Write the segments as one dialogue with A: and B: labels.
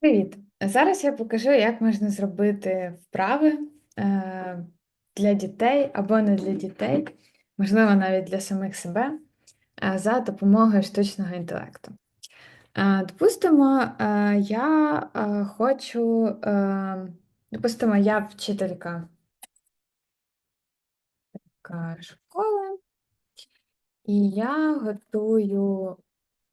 A: Привіт! Зараз я покажу, як можна зробити вправи е, для дітей або не для дітей, можливо, навіть для самих себе, е, за допомогою штучного інтелекту. Е, Допустимо, е, я е, хочу, е, допустимо, я вчителька школи, і я готую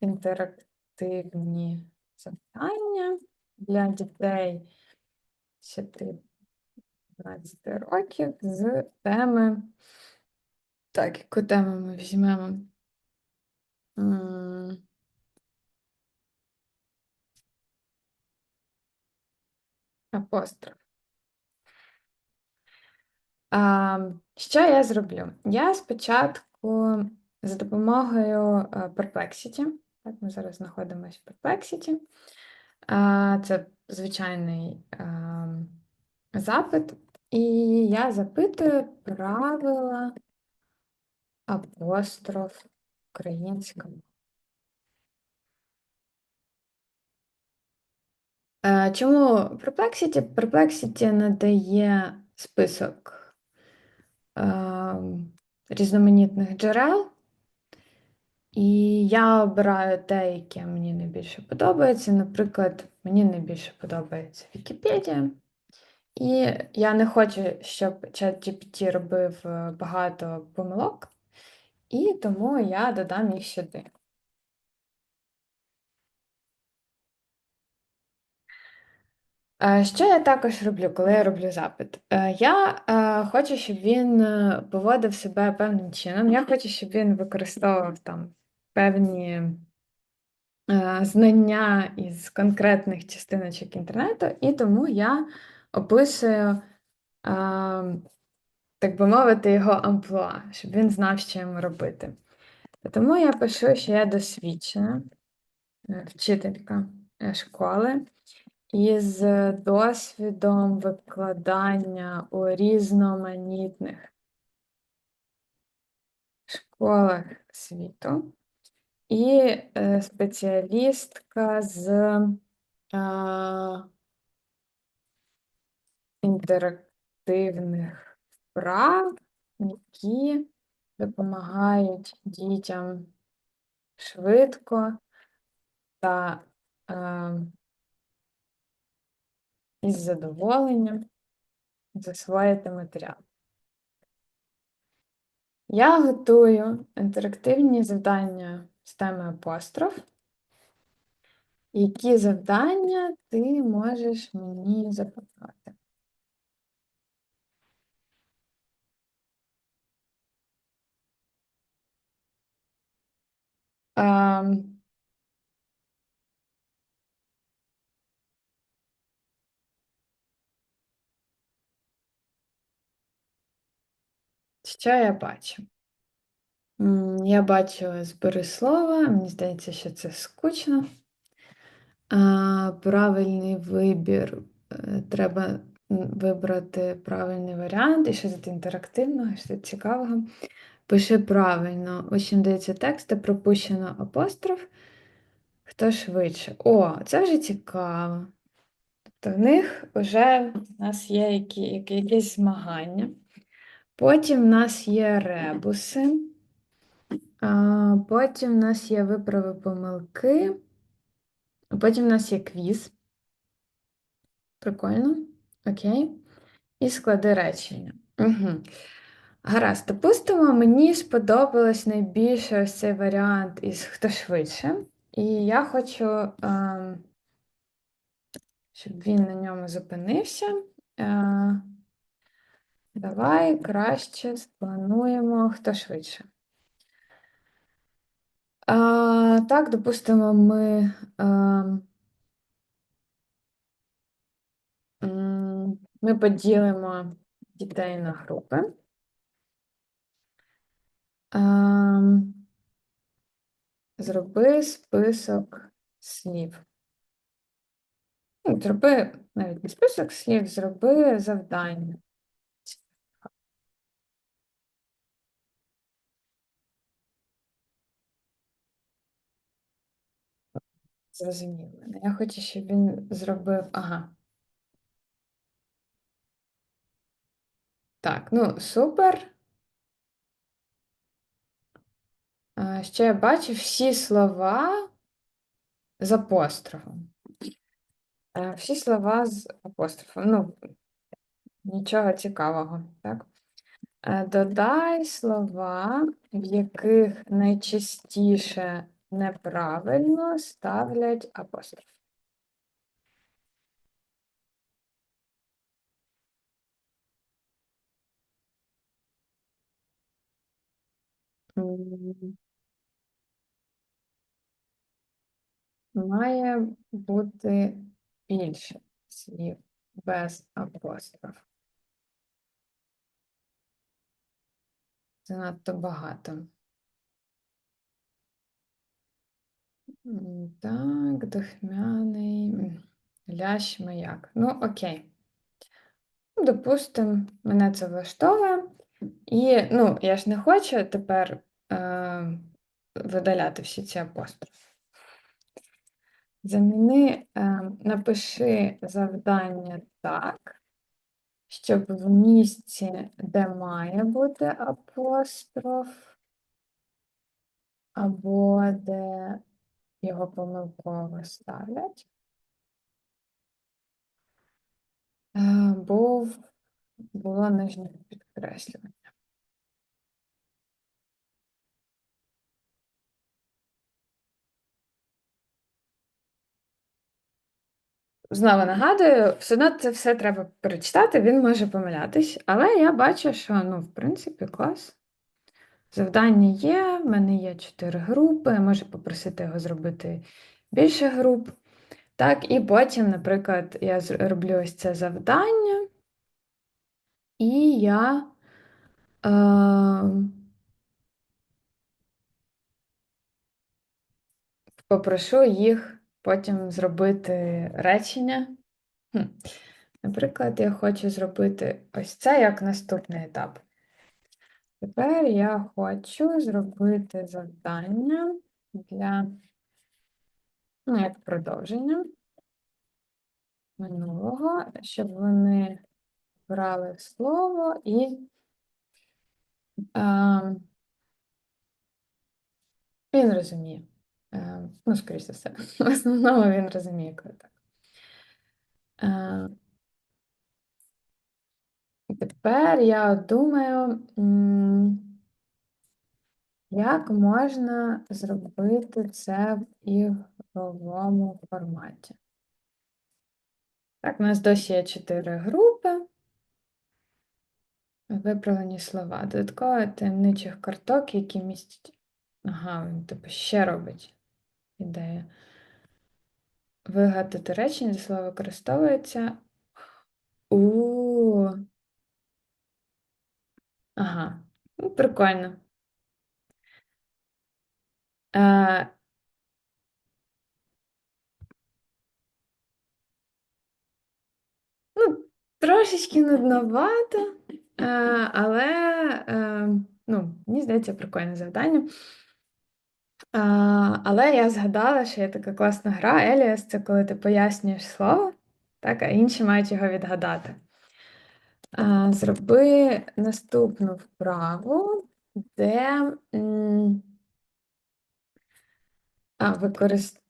A: інтерактивні завдання для дітей 7-12 років з теми. Так, яку тему ми візьмемо? Апостроф. А, що я зроблю? Я спочатку за допомогою е, Perplexity, так, ми зараз знаходимося в Perplexity. Це звичайний ем, запит, і я запитую правила апостроф українською. Е, Чому Perplexity? Perplexity надає список е, різноманітних джерел, і я обираю те, яке мені найбільше подобається. Наприклад, мені найбільше подобається Вікіпедія. І я не хочу, щоб ChatGPT робив е, багато помилок, і тому я додам їх сюди. Е, Що я також роблю, коли я роблю запит? Е, Я хочу, щоб він поводив себе певним чином. Я хочу, щоб він використовував там певні е, знання із конкретних частиночок інтернету, і тому я описую, е, так би мовити, його амплуа, щоб він знав, що йому робити. Тому я пишу, що я досвідчена е, вчителька школи. Із досвідом викладання у різноманітних школах світу і е, спеціалістка з інтерактивних вправ, які допомагають дітям швидко та із задоволенням засвоїти матеріал. Я готую інтерактивні завдання з теми апостроф. Які завдання ти можеш мені? Ем, Що я бачу? Я бачу збори слова, мені здається, що це скучно. Правильний вибір. е, Треба вибрати правильний варіант і щось інтерактивного, щось цікавого. Пиши правильно. Учням дається текст, де пропущено апостроф. Хто швидше? О, це вже цікаво. Тобто в них вже у нас є які, які, якісь змагання. Потім в нас є ребуси. Потім в нас є виправи помилки. Потім в нас є квіз. Прикольно. Окей. І склади речення. Угу. Гаразд, допустимо, мені сподобалось найбільше ось цей варіант із хто швидше. І я хочу, ем, щоб він на ньому зупинився. Е, Давай краще сплануємо хто швидше. А, Так, допустимо, ми. ем, м, Ми поділимо дітей на групи. Ем, Зроби список слів. Ну, Зроби навіть не список слів, зроби завдання. Зрозумів мене. Я хочу, щоб він зробив. Ага. Так, ну, супер. Е, Ще я бачу всі слова з апострофом. Е, Всі слова з апострофом. Ну, нічого цікавого, так? Е, Додай слова, в яких найчастіше неправильно ставлять апостроф. Має бути більше слів без апостроф. Занадто багато. Так, духмяний, лящ маяк. Ну, окей. Ну, Допустим, мене це влаштовує. І, ну, я ж не хочу тепер е, видаляти всі ці апострофи. Заміни, е, напиши завдання так, щоб в місці, де має бути апостроф, або де його помилково ставлять, е, був, було нижнє підкреслювання. Знову нагадую, все одно це все треба перечитати, він може помилятись, але я бачу, що, ну, в принципі, клас. Завдання є, в мене є чотири групи, я можу попросити його зробити більше груп. Так, і потім, наприклад, я роблю ось це завдання, і я е, попрошу їх потім зробити речення. Наприклад, я хочу зробити ось це як наступний етап. Тепер я хочу зробити завдання для, ну, як продовження минулого, щоб вони брали слово і е, він розуміє. Е, ну, скоріше все. В основному він розуміє, коли так. Е, тепер я думаю, як можна зробити це в ігровому форматі. Так, у нас досі є чотири групи. Виправлені слова. Додатково таємничих карток, які містять. Ага, він типу ще робить ідея. Вигадати речення, де слово використовується. У. Ага. Ну, прикольно. Е, ну, трошечки нудновато, е, але е, ну, мені здається, прикольне завдання. А, але я згадала, що є така класна гра Еліас, це коли ти пояснюєш слово, так, а інші мають його відгадати. Зроби наступну вправу, де використ...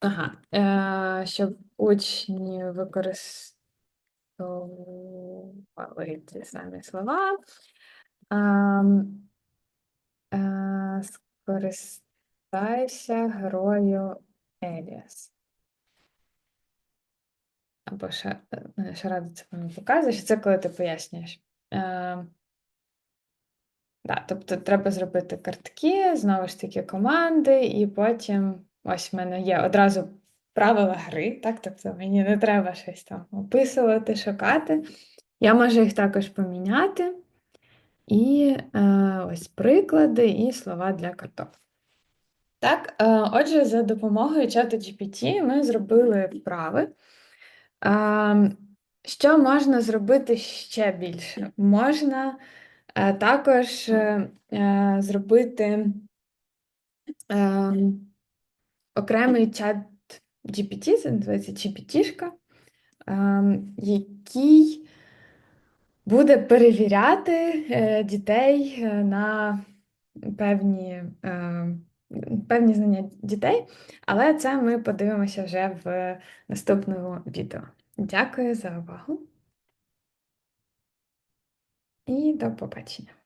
A: ага, е, щоб учні використовували ті самі слова. Е, скористайся грою Еліас. Або е, шарада це мені показує, що це коли ти пояснюєш. Е, да, тобто треба зробити картки, знову ж таки, команди, і потім ось в мене є одразу правила гри, так? Тобто мені не треба щось там описувати, шукати. Я можу їх також поміняти. І е, ось приклади і слова для карток. Так, е, отже, за допомогою чату GPT ми зробили вправи. Ем, Що можна зробити ще більше? Можна е, також е, е, зробити ем, окремий чат GPT, це називається GPT-шка, ем, який буде перевіряти е, дітей е, на певні, е, певні знання дітей, але це ми подивимося вже в наступному відео. Дякую за увагу і до побачення!